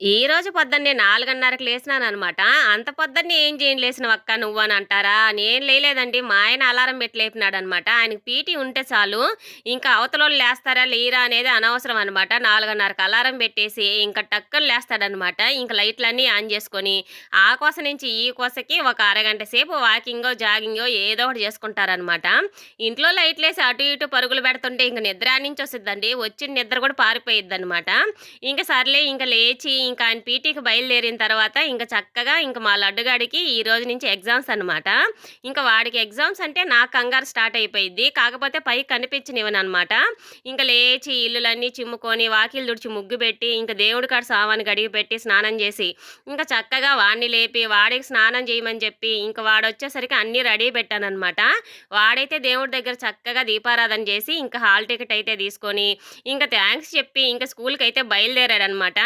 ఈ రోజు పొద్దున్నే 4:30కి లేసినాననమాట. అంత పొద్దున్నే ఏం చేయను లేసినవక్క నువ్వు అని అంటారా? నేను లేలేదండి మా ఆయన అలారం పెట్టి లేపినాడనమాట. ఆయనకి పీటీ ఉంటే చాలు, ఇంకా అవతలోళ్ళు లేస్తారా, లేరా అనేది అనవసరం అనమాట. 4:30కి అలారం పెట్టేసి, ఇంకా టక్కలు లేస్తాడనమాట. ఇంక లైట్లన్నీ ఆన్ చేసుకొని, ఆ కోస నుంచి ఈ కోసకి ఒక అరగంట సేపు వాకింగో, జాగింగో ఏదో ఒకటి చేసుకుంటారనమాట. ఇంట్లో లైట్లు వేసి అటు ఇటు పరుగులు పెడుతుంటే ఇంక నిద్ర యాడ్నుంచొచ్చిద్దండి. వచ్చిన నిద్ర కూడా పారిపోయిద్ది అనమాట ఇంక సర్లే ఇంక లేచి ఇంకా ఆయన పీటీకి బయలుదేరిన తర్వాత ఇంకా చక్కగా ఇంకా మా లడ్డుగాడికి ఈ రోజు నుంచి ఎగ్జామ్స్ అనమాట. ఇంకా వాడికి ఎగ్జామ్స్ అంటే నాకు కంగారు స్టార్ట్ అయిపోయింది కాకపోతే పైకి కనిపించనివ్వనమాట ఇంకా లేచి ఇల్లులన్నీ చిమ్ముకొని, వాకిలి తుడిచి ముగ్గు పెట్టి, ఇంకా దేవుడి కాడ సామాను గడిగి పెట్టి, స్నానం చేసి, ఇంకా చక్కగా వాడిని లేపి, వాడికి స్నానం చేయమని చెప్పి, ఇంక వాడొచ్చేసరికి అన్నీ రెడీ పెట్టానమాట వాడైతే దేవుడి దగ్గర చక్కగా దీపారాధన చేసి, ఇంక హాల్ టికెట్ అయితే తీసుకొని, ఇంకా థ్యాంక్స్ చెప్పి, ఇంకా స్కూల్కి అయితే బయలుదేరాడనమాట.